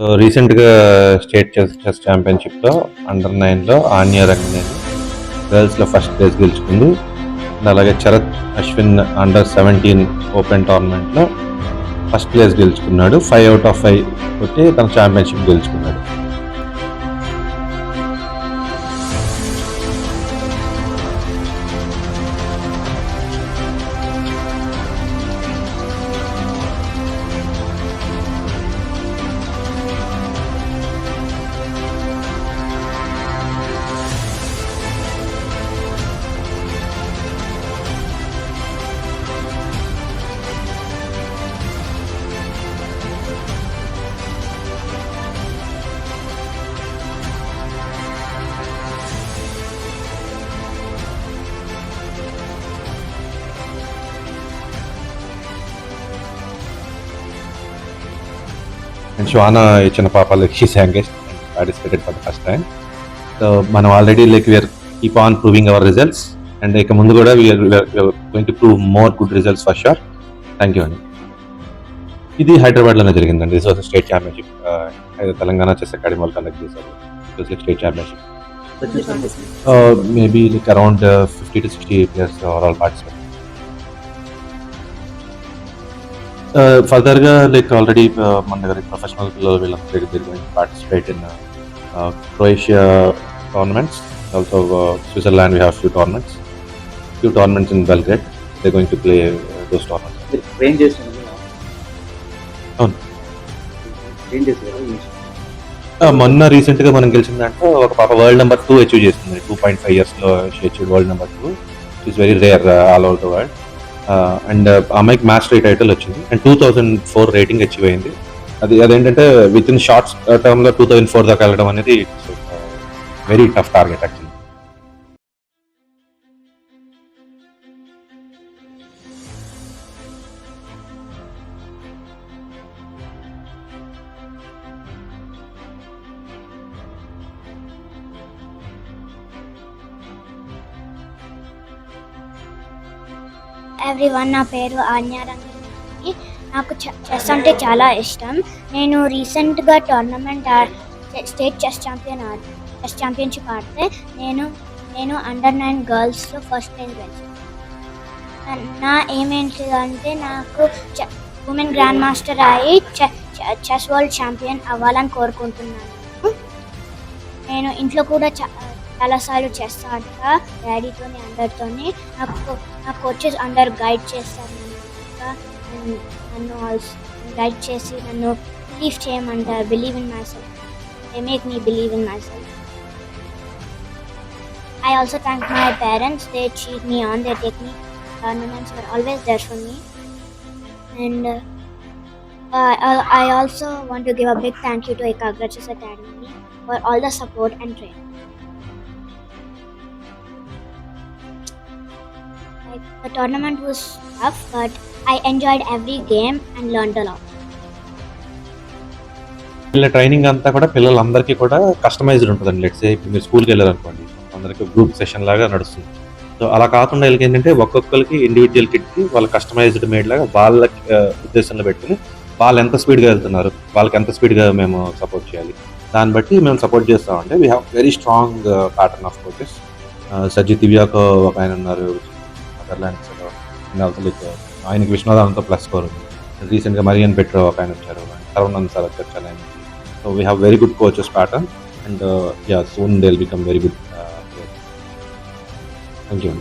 So రీసెంట్గా state chess chess ఛాంపియన్షిప్లో under నైన్లో ఆన్యా రంగనేని గర్ల్స్లో ఫస్ట్ ప్లేస్ గెలుచుకుంది. అండ్ అలాగే Charath Ashwin under seventeen open టోర్నమెంట్లో ఫస్ట్ ప్లేస్ గెలుచుకున్నాడు. ఫైవ్ అవుట్ ఆఫ్ ఫైవ్ కొట్టి తన ఛాంపియన్షిప్ గెలుచుకున్నాడు. అండ్ శ్వాన ఇచ్చిన పాపాలు she's youngest participated for the first time so మనం already like we are keep on proving our results and ఇక ముందు కూడా we are going to prove more good results for sure thank you అండి ఇది హైదరాబాద్లోనే జరిగిందండి. This was state championship Telangana chess academy వాళ్ళు conduct చేశారు. State championship maybe like around fifty to sixty players all participate ఫర్దర్గా like already మన దగ్గర professional పిల్లలు వీళ్ళందరూ దగ్గర participate in Croatia tournaments also Switzerland we have few tournaments few tournaments in Belgrade they going to play those tournaments మీరు train చేస్తున్నారు అవును. Train మొన్న రీసెంట్గా మనం గెలిచిందంటే ఒక పాప వరల్డ్ నెంబర్ టూ అచీవ్ చేస్తుంది. టూ పాయింట్ ఫైవ్ ఇయర్స్లో achieve world number two it's very rare all over the world and అమ్మాయికి మాస్టరీ టైటిల్ వచ్చింది. And two thousand four rating achieve అయింది. అది అదేంటంటే విత్ ఇన్ షార్ట్స్ టర్మ్లో టూ థౌజండ్ ఫోర్ దాకా వెళ్ళడం అనేది very tough target actually everyone నా పేరు ఆన్యారంగి నాకు చె- చెస్ అంటే చాలా ఇష్టం. నేను రీసెంట్గా tournament state chess champion chess championship ఆడితే నేను నేను అండర్ నైన్ గర్ల్స్లో ఫస్ట్ ప్రైజ్ గెలిచాను. నా- ఏమేంటి అంటే నాకు చె- ఉమెన్ గ్రాండ్ మాస్టర్ అయ్యి చె- చెస్ వరల్డ్ ఛాంపియన్ అవ్వాలని కోరుకుంటున్నాను. నేను ఇంట్లో కూడా చా చాలాసార్లు చెస్ ఆడతా డాడీతోని అందరితోని నాకు నా కోచెస్ అందరు గైడ్ చేస్తారు నన్ను ఇంకా నన్ను- నన్ను ఆల్సో గైడ్ చేసి నన్ను బిలీవ్ చేయమంటారు believe in myself they make me believe in myself I also thank my parents they cheer me on they take me tournaments are always there for me and I also want to give a big thank you to Ekagra Chess Academy for all the support and training. Like, the tournament was tough, but I enjoyed every game and learned a lot. వీళ్ళ training అంతా కూడా పిల్లలందరికీ కూడా customized ఉంటుందండి. Let's ఇప్పుడు మీరు స్కూల్కి వెళ్ళారనుకోండి అందరికి గ్రూప్ సెషన్ లాగా నడుస్తుంది. సో అలా కాకుండా వీళ్ళకి ఏంటంటే ఒక్కొక్కరికి ఇండివిజువల్ కిట్కి వాళ్ళ కస్టమైజ్డ్ మేడ్ లాగా వాళ్ళ ఉద్దేశంలో పెట్టుకుని వాళ్ళు ఎంత స్పీడ్గా వెళ్తున్నారు వాళ్ళకి ఎంత స్పీడ్గా మేము సపోర్ట్ చేయాలి దాన్ని బట్టి మేము సపోర్ట్ చేస్తామంటే we have very strong pattern of coaches Sajjith దివ్యాకో ఒక ఆయన ఉన్నారు నెదర్లాండ్స్ లైక్ ఆయనకి విశ్వనాథంతో ప్లస్ స్కోర్ ఉంది. రీసెంట్గా మరియన్ పెట్రో ఒక ఆయన వచ్చారు. సర్వనంద్ సార్ వచ్చారు చాలా so we have very good coaches pattern and yeah soon they will become very good thank you